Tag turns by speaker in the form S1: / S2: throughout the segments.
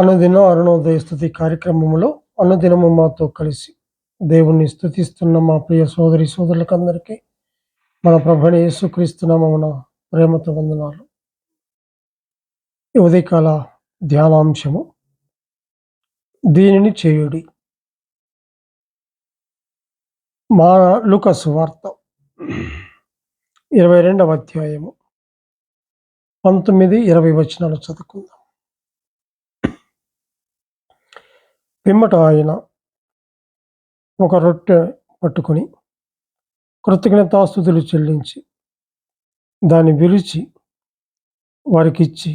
S1: అనుదిన అరుణోదయ స్థుతి కార్యక్రమంలో అనుదినము మాతో కలిసి దేవుణ్ణి స్థుతిస్తున్న మా ప్రియ సోదరి సోదరులకు అందరికీ మన ప్రభుని యేసుక్రీస్తునామమున ప్రేమతో వందనాలు. ఉదయకాల ధ్యానాంశము దీనిని చేయుడి. మా లుకసు వార్త ఇరవై రెండవ అధ్యాయము పంతొమ్మిది ఇరవై వచనాలు చదువుకుందాం. పిమ్మట ఆయన. ఒక రొట్టె పట్టుకొని కృతజ్ఞతాస్థుతులు చెల్లించి దాన్ని విరిచి వారికి ఇచ్చి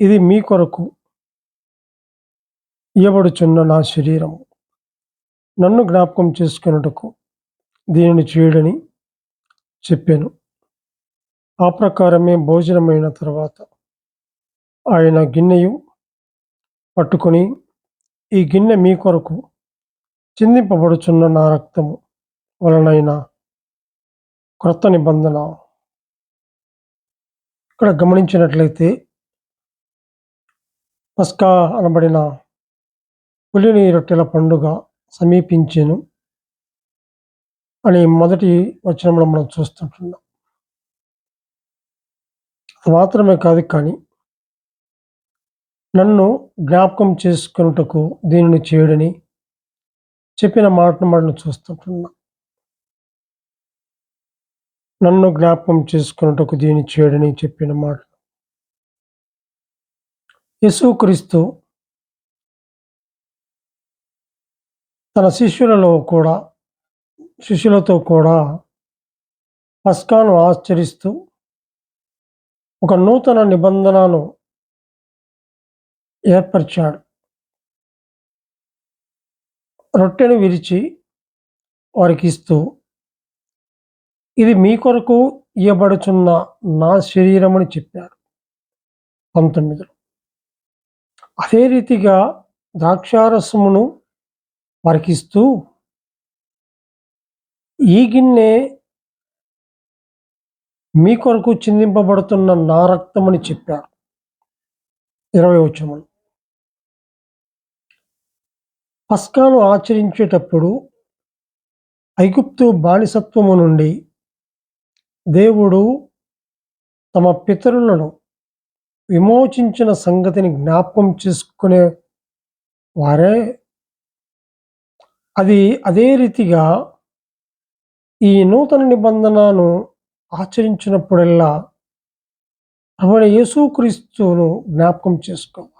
S1: ఇది మీ కొరకు ఇవ్వబడుచున్న నా శరీరము. నన్ను జ్ఞాపకం చేసుకున్నటకు దీనిని చేయడని చెప్పాను. ఆ ప్రకారమే భోజనమైన తర్వాత ఆయన గిన్నెయు పట్టుకొని ఈ గిన్నె మీ కొరకు చిందింపబడుచున్న నా రక్తము వలనైన క్రొత్త నిబంధన. ఇక్కడ గమనించినట్లయితే పస్కా అనబడిన పులిని రొట్టెల పండుగ సమీపించాను అని మొదటి వచనంలో మనం చూస్తుంటున్నాం. మాత్రమే కాదు కానీ నన్ను జ్ఞాపకం చేసుకున్నటకు దీనిని చేయడని చెప్పిన మాటను మనం చూస్తుంటున్నా. నన్ను జ్ఞాపకం చేసుకున్నటకు దీన్ని చేయడని చెప్పిన మాట యేసుక్రీస్తు తన శిష్యులలో కూడా శిష్యులతో కూడా పస్కాను ఆచరిస్తూ ఒక నూతన నిబంధనను ఏర్పరిచాడు. రొట్టెను విరిచి వారికి ఇస్తూ ఇది మీ కొరకు ఇవ్వబడుచున్న నా శరీరం అని చెప్పారు. పంతొమ్మిదిలో. అదే రీతిగా ద్రాక్షారసమును వారికి ఇస్తూ ఈ గిన్నె మీ కొరకు చిందింపబడుతున్న నా రక్తమని చెప్పారు. ఇరవై వచ్చములు పస్కాను ఆచరించేటప్పుడు ఐగుప్తు బానిసత్వము నుండి దేవుడు తమ పితరులను విమోచించిన సంగతిని జ్ఞాపకం చేసుకునే వారే. అది అదే రీతిగా ఈ నూతన నిబంధనను ఆచరించినప్పుడల్లా ఆవిడ యేసుక్రీస్తును జ్ఞాపకం చేసుకోవాలి.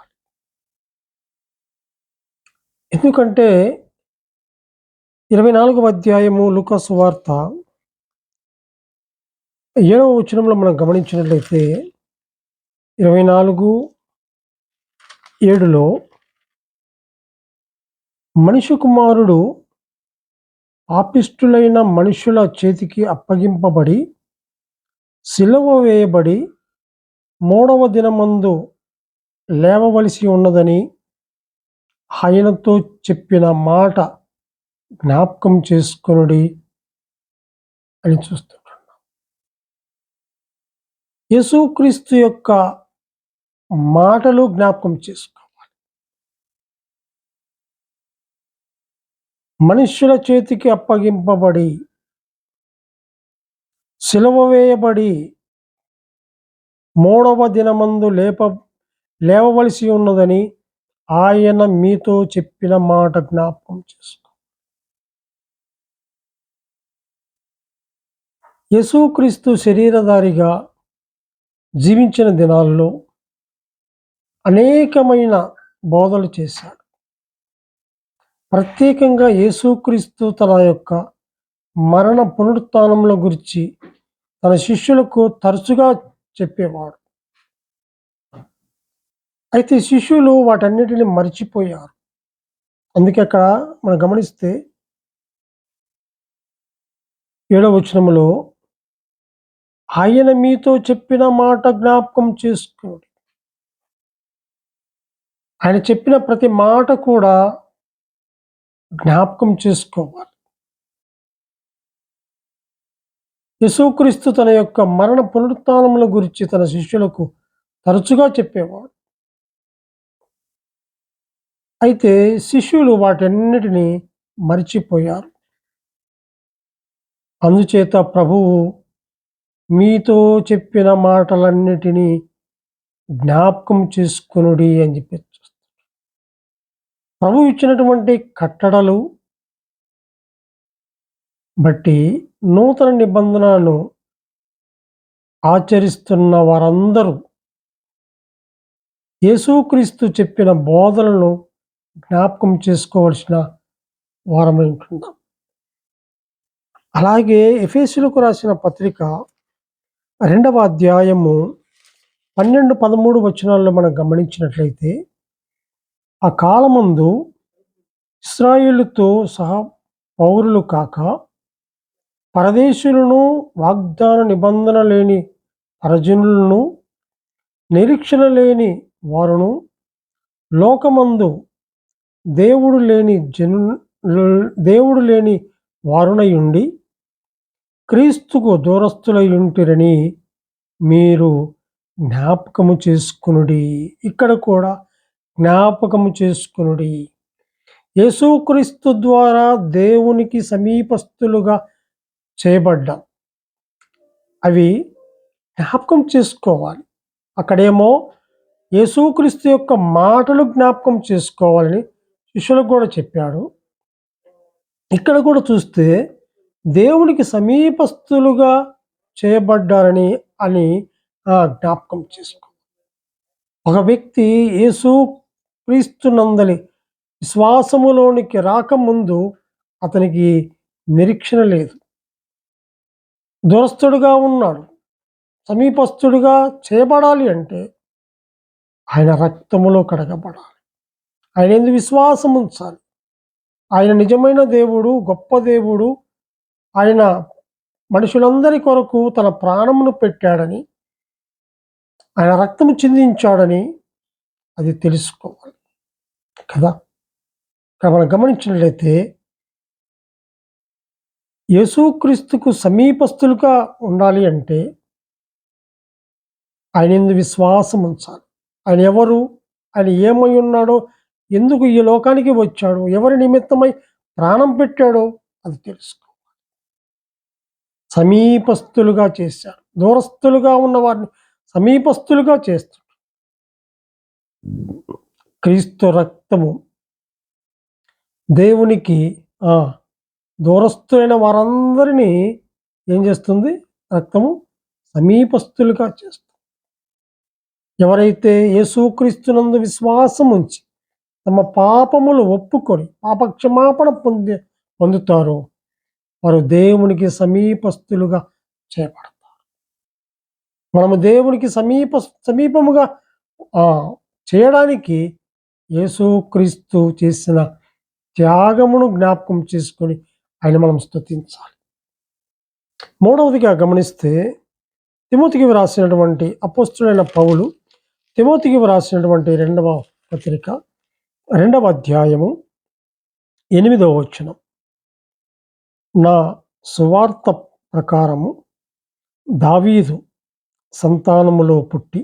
S1: ఎందుకంటే ఇరవై నాలుగవ అధ్యాయము లుకస్ వార్త ఏడవ వచనంలో మనం గమనించినట్లయితే ఇరవై నాలుగు ఏడులో మనిషి కుమారుడు పాపిష్టులైన మనుషుల చేతికి అప్పగింపబడి సిలువ వేయబడి మూడవ దినమందు లేవవలసి ఉన్నదని ఆయనతో చెప్పిన మాట జ్ఞాపకం చేసుకొనుడి అని చూస్తున్నాం యేసుక్రీస్తు యొక్క మాటలు జ్ఞాపకం చేసుకోవాలి. మనుష్యుల చేతికి అప్పగింపబడి సిలువ వేయబడి మూడవ దినమందు లేప లేవవలసి ఉన్నదని ఆయన మీతో చెప్పిన మాట జ్ఞాపకం చేసుకో యేసుక్రీస్తు శరీరధారిగా జీవించిన దినాల్లో అనేకమైన బోధలు చేశాడు. ప్రత్యేకంగా యేసుక్రీస్తు తన యొక్క మరణ పునరుత్నంలో గురించి తన శిష్యులకు తరచుగా చెప్పేవాడు. అయితే శిష్యులు వాటన్నిటిని మర్చిపోయారు. అందుకే అక్కడ మనం గమనిస్తే ఏడవ వచనంలో ఆయన మీతో చెప్పిన మాట జ్ఞాపకం చేసుకోండి. ఆయన చెప్పిన ప్రతి మాట కూడా జ్ఞాపకం చేసుకోవాలి. యశుక్రీస్తు తన యొక్క మరణ పునరుత్నముల గురించి తన శిష్యులకు తరచుగా చెప్పేవాడు. అయితే శిష్యులు వాటన్నిటిని మరిచిపోయారు. అందుచేత ప్రభువు మీతో చెప్పిన మాటలన్నిటినీ జ్ఞాపకం చేసుకునుడి అని చెప్పి ప్రభు ఇచ్చినటువంటి కట్టడలు బట్టి నూతన నిబంధనను ఆచరిస్తున్న వారందరూ యేసుక్రీస్తు చెప్పిన బోధనలను జ్ఞాపకం చేసుకోవాల్సిన వారమై ఉంటున్నాం అలాగే ఎఫేసులకు రాసిన పత్రిక రెండవ అధ్యాయము పన్నెండు పదమూడు వచనాల్లో మనం గమనించినట్లయితే ఆ కాలమందు ఇస్రాయిలుతో సహా పౌరులు కాక పరదేశులను వాగ్దాన నిబంధన లేని పరజనులను నిరీక్షణ లేని వారును లోకమందు దేవుడు లేని జను దేవుడు లేని వారునయుండి క్రీస్తుకు దూరస్తులై ఉంటిరని మీరు జ్ఞాపకము చేసుకునుడి. ఇక్కడ కూడా జ్ఞాపకము చేసుకునుడి. యేసుక్రీస్తు ద్వారా దేవునికి సమీపస్తులుగా చేయబడ్డాం అవి జ్ఞాపకం చేసుకోవాలి. అక్కడేమో యేసుక్రీస్తు యొక్క మాటలు జ్ఞాపకం చేసుకోవాలని శిష్యులకు కూడా చెప్పాడు. ఇక్కడ కూడా చూస్తే దేవునికి సమీపస్తులుగా చేయబడ్డారని అని జ్ఞాపకం చేసుకో. ఒక వ్యక్తి యేసు క్రీస్తునందలి విశ్వాసములోనికి రాకముందు అతనికి నిరీక్షణ లేదు. దురస్తుడుగా ఉన్నాడు. సమీపస్తుడుగా చేయబడాలి అంటే ఆయన రక్తములో కడగబడాలి. ఆయన ఎందుకు విశ్వాసం ఉంచాలి. ఆయన నిజమైన దేవుడు గొప్ప దేవుడు. ఆయన మనుషులందరి కొరకు తన ప్రాణమును పెట్టాడని ఆయన రక్తము చిందించాడని అది తెలుసుకోవాలి. కదా? మనం గమనించినట్లయితే యేసుక్రీస్తుకు సమీపస్తులుగా ఉండాలి అంటే ఆయన ఎందు విశ్వాసం ఉంచాలి. ఆయన ఎవరు? ఆయన ఏమై ఉన్నాడో ఎందుకు ఈ లోకానికి వచ్చాడు? ఎవరి నిమిత్తమై ప్రాణం పెట్టాడో అది తెలుసుకోవాలి. సమీపస్తులుగా చేశాడు. దూరస్తులుగా ఉన్న వారిని సమీపస్తులుగా చేస్తాడు. క్రీస్తు రక్తము దేవునికి దూరస్తులైన వారందరినీ ఏం చేస్తుంది? రక్తము సమీపస్తులుగా చేస్తుంది. ఎవరైతే యేసుక్రీస్తునందు విశ్వాసం ఉంచి తమ పాపములు ఒప్పుకొని పాపక్షమాపణ పొంది పొందుతారో. వారు దేవునికి సమీపస్తులుగా చేపడతారు మనము దేవునికి సమీప సమీపముగా చేయడానికి యేసుక్రీస్తు చేసిన త్యాగమును జ్ఞాపకం చేసుకొని ఆయన మనం స్థుతించాలి మూడవదిగా గమనిస్తే తిమోతికి వ్రాసినటువంటి అపోస్తుడైన పౌలు తిమోతికి వ్రాసినటువంటి రెండవ పత్రిక రెండవ అధ్యాయము ఎనిమిదవ వచనం. నా సువార్త ప్రకారము దావీదు సంతానములో పుట్టి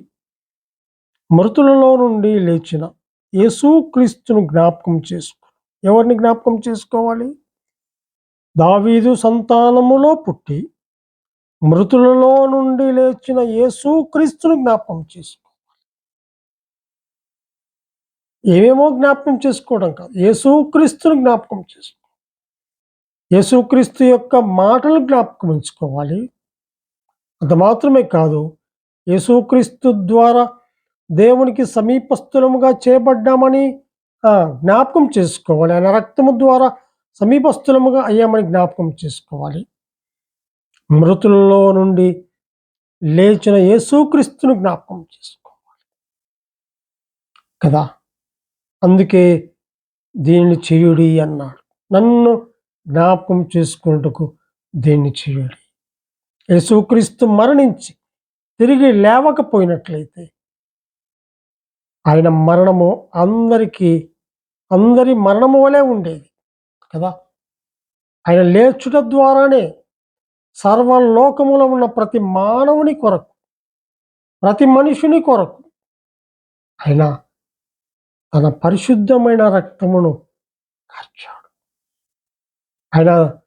S1: మృతులలో నుండి లేచిన యేసుక్రీస్తును జ్ఞాపకం చేసుకో ఎవరిని జ్ఞాపకం చేసుకోవాలి? దావీదు సంతానములో పుట్టి మృతులలో నుండి లేచిన యేసుక్రీస్తును జ్ఞాపకం చేసుకోవాలి ఏమేమో జ్ఞాపకం చేసుకోవడం కాదు. యేసుక్రీస్తును జ్ఞాపకం చేసుకో. యేసుక్రీస్తు యొక్క మాటలు జ్ఞాపకం ఉంచుకోవాలి. అంత మాత్రమే కాదు యేసుక్రీస్తు ద్వారా దేవునికి సమీపస్థులముగా చేయబడ్డామని జ్ఞాపకం చేసుకోవాలి. ఆయన రక్తము ద్వారా సమీపస్థులముగా అయ్యామని జ్ఞాపకం చేసుకోవాలి. మృతులలో నుండి లేచిన యేసుక్రీస్తును జ్ఞాపకం చేసుకోవాలి. కదా? అందుకే దీనిని చేయుడి అన్నాడు. నన్ను జ్ఞాపకం చేసుకున్నట్టుకు దీన్ని చేయుడి. యేసుక్రీస్తు మరణించి తిరిగి లేవకపోయినట్లయితే ఆయన మరణము అందరికీ అందరి మరణము వలె ఉండేది కదా? ఆయన లేచుట ద్వారానే సర్వలోకములో ఉన్న ప్రతి మానవుని కొరకు ప్రతి మనుషుని కొరకు ఆయన తన పరిశుద్ధమైన రక్తమును కార్చాడు. ఆయన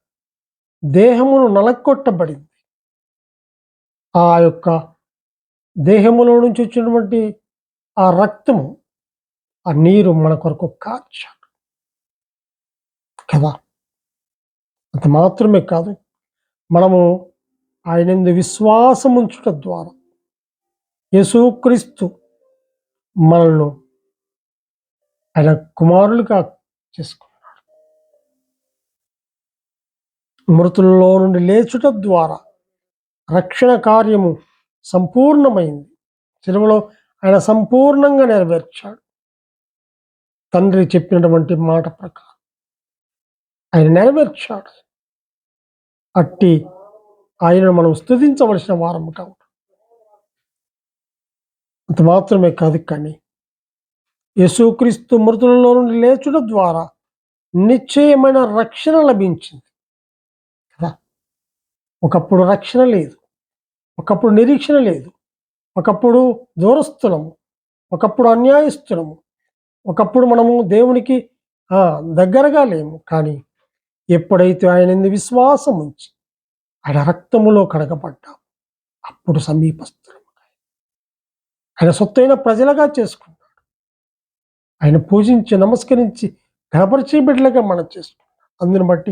S1: దేహమును నలకొట్టబడింది ఆ యొక్క దేహములో నుంచి వచ్చినటువంటి ఆ రక్తము ఆ నీరు మన కొరకు కార్చాడు. కదా? అంత మాత్రమే కాదు. మనము ఆయన విశ్వాసం ఉంచుట ద్వారా యేసుక్రీస్తు మనల్ని ఆయన కుమారులుగా చేసుకున్నాడు. మృతుల్లో నుండి లేచుట ద్వారా రక్షణ కార్యము సంపూర్ణమైంది. సెలవులో ఆయన సంపూర్ణంగా నెరవేర్చాడు. తండ్రి చెప్పినటువంటి మాట ప్రకారం ఆయన నెరవేర్చాడు. అట్టి ఆయనను మనం స్థుతించవలసిన వారం కావు అంత మాత్రమే కాదు కానీ యేసుక్రీస్తు మృతులలో నుండి లేచుట ద్వారా నిశ్చయమైన రక్షణ లభించింది. కదా? ఒకప్పుడు రక్షణ లేదు. ఒకప్పుడు నిరీక్షణ లేదు. ఒకప్పుడు దూరస్థులము. ఒకప్పుడు అన్యాయస్థులము. ఒకప్పుడు మనము దేవునికి దగ్గరగా లేము. కానీ ఎప్పుడైతే ఆయన విశ్వాసం ఉంచి ఆయన రక్తములో కడగబడ్డాం అప్పుడు సమీపస్థులము ఆయన సొత్తైన ప్రజలుగా చేసుకుంటాం ఆయన పూజించి నమస్కరించి గణపరిచే బిడ్డలుగా మనం చేసుకున్నాం అందుని బట్టి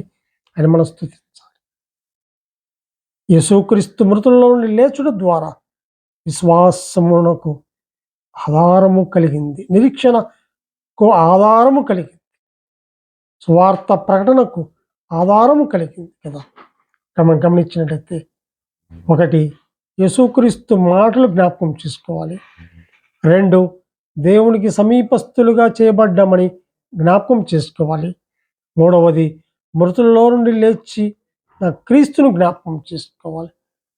S1: ఆయన మనం స్థుతించాలి యేసుక్రీస్తు మృతుల్లో నుండి లేచుడు ద్వారా విశ్వాసమునకు ఆధారము కలిగింది. నిరీక్షణకు ఆధారము కలిగింది. స్వార్థ ప్రకటనకు ఆధారము కలిగింది కదా. మనం గమనించినట్లయితే ఒకటి యేసుక్రీస్తు మాటలు జ్ఞాపకం చేసుకోవాలి. రెండు దేవునికి సమీపస్థులుగా చేయబడ్డామని జ్ఞాపకం చేసుకోవాలి. మూడవది మృతుల్లో నుండి లేచి నా క్రీస్తును జ్ఞాపకం చేసుకోవాలి.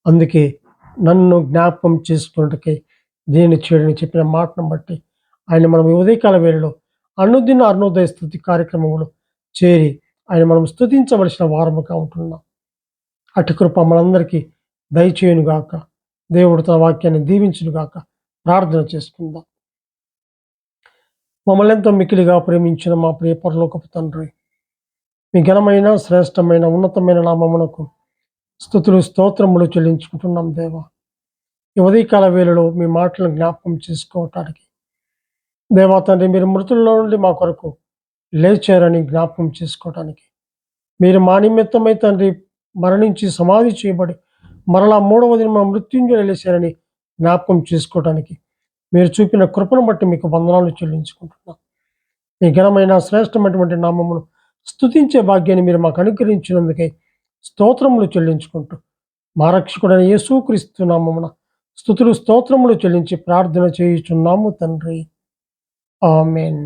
S1: అందుకే నన్ను జ్ఞాపకం చేసుకున్నట్టుకే దీన్ని చేయడని చెప్పిన మాటను బట్టి ఆయన మనం ఉదయకాల వేళలో అనుదిన అరుణోదయ స్థుతి కార్యక్రమంలో చేరి ఆయన మనం స్థుతించవలసిన వారముగా ఉంటున్నాం. అటు కృప మనందరికీ దయచేయునుగాక. దేవుడు తన వాక్యాన్ని దీవించునుగాక. ప్రార్థన చేసుకుందాం. మమ్మల్ని ఎంతో మిక్కిలిగా ప్రేమించిన మా ప్రియ పరలోకపు తండ్రి. మీ ఘనమైన శ్రేష్టమైన ఉన్నతమైన నామమునకు స్థుతులు స్తోత్రములు చెల్లించుకుంటున్నాం దేవా. ఈ ఉదయకాల వేళలో మీ మాటలను జ్ఞాపకం చేసుకోవటానికి దేవా తండ్రి మీరు మృతుల్లో నుండి మా కొరకు లేచారని జ్ఞాపకం చేసుకోవటానికి మీరు మా నిమిత్తమై తండ్రి మరణించి సమాధి చేయబడి మరలా మూడవ దిన మా మృత్యుంజయ లేచారని జ్ఞాపకం చేసుకోవటానికి మీరు చూపిన కృపను బట్టి మీకు వందనాలు చెల్లించుకుంటున్నాం. మీ ఘనమైన శ్రేష్టమైనటువంటి నామమును స్థుతించే భాగ్యాన్ని మీరు మాకు అనుగ్రహించినందుకై స్తోత్రములు చెల్లించుకుంటూ మా రక్షకుడైన యేసుక్రీస్తు నామమున స్థుతులు స్తోత్రములు చెల్లించి ప్రార్థన చేయుచున్నాము తండ్రి. ఆమెన్.